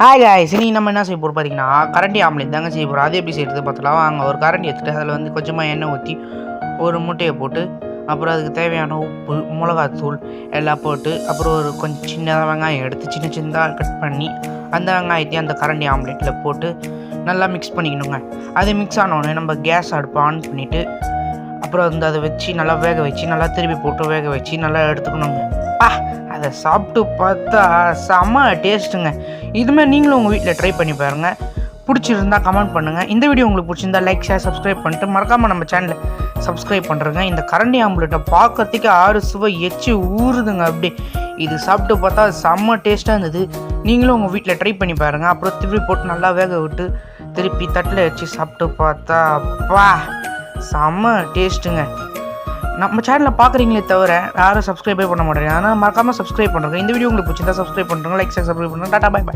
Hi guys இனி நம்ம என்ன செய்ய போகிறோம் பார்த்தீங்கன்னா கரண்டி ஆம்லேட் தாங்க செய்ய போகிறோம் அது எப்படி செய்யறது பார்த்தலாம் வாங்க ஒரு கரண்டி எடுத்துகிட்டு அதில் வந்து கொஞ்சமாக எண்ணெய் ஊற்றி ஒரு முட்டையை போட்டு அப்புறம் அதுக்கு தேவையான உப்பு மிளகாத்தூள் எல்லாம் போட்டு அப்புறம் ஒரு கொஞ்சம் சின்னதாக வெங்காயம் எடுத்து சின்ன சின்னதாக கட் பண்ணி அந்த வெங்காயத்தையும் அந்த கரண்டி ஆம்லேட்டில் போட்டு நல்லா மிக்ஸ் பண்ணிக்கணுங்க. அது மிக்ஸ் ஆனோடனே நம்ம கேஸ் அடுப்பை ஆன் பண்ணிவிட்டு அப்புறம் வந்து அதை வச்சு நல்லா வேக வச்சு நல்லா திருப்பி போட்டு வேக வச்சு நல்லா எடுத்துக்கணுங்க. ஆ அதை சாப்பிட்டு பார்த்தா செம்ம டேஸ்ட்டுங்க. இதுமாதிரி நீங்களும் உங்கள் வீட்டில் ட்ரை பண்ணி பாருங்கள் பிடிச்சிருந்தா கமெண்ட் பண்ணுங்கள் இந்த வீடியோ உங்களுக்கு பிடிச்சிருந்தா லைக் ஷேர் சப்ஸ்கிரைப் பண்ணிட்டு மறக்காமல் நம்ம சேனலை சப்ஸ்கிரைப் பண்ணுறேங்க இந்த கரண்டி ஆம்லெட்டை பார்க்கறதுக்கே ஆறு சுவை எச்சு ஊறுதுங்க அப்படி இது சாப்பிட்டு பார்த்தா செம்ம டேஸ்ட்டாக இருந்தது. நீங்களும் உங்கள் வீட்டில் ட்ரை பண்ணி பாருங்கள் அப்புறம் திருப்பி போட்டு நல்லா வேக விட்டு திருப்பி தட்டில் வச்சு சாப்பிட்டு பார்த்தா அப்பா செம்ம டேஸ்ட்டுங்க நம்ம சேனலில் பார்க்குறீங்களே தவிர யாரும் சப்ஸ்கிரைபே பண்ண மாட்டேங்க ஆனால் மறக்காமல் சப்ஸ்கிரைப் பண்ணுறேன் இந்த வீடியோ உங்களுக்கு பிடிச்சிருந்தா சப்ஸ்கிரைப் பண்ணுறேன் லைக் சப்ஸ்கிரைப் பண்ணுறேன் டாட்டா பை பை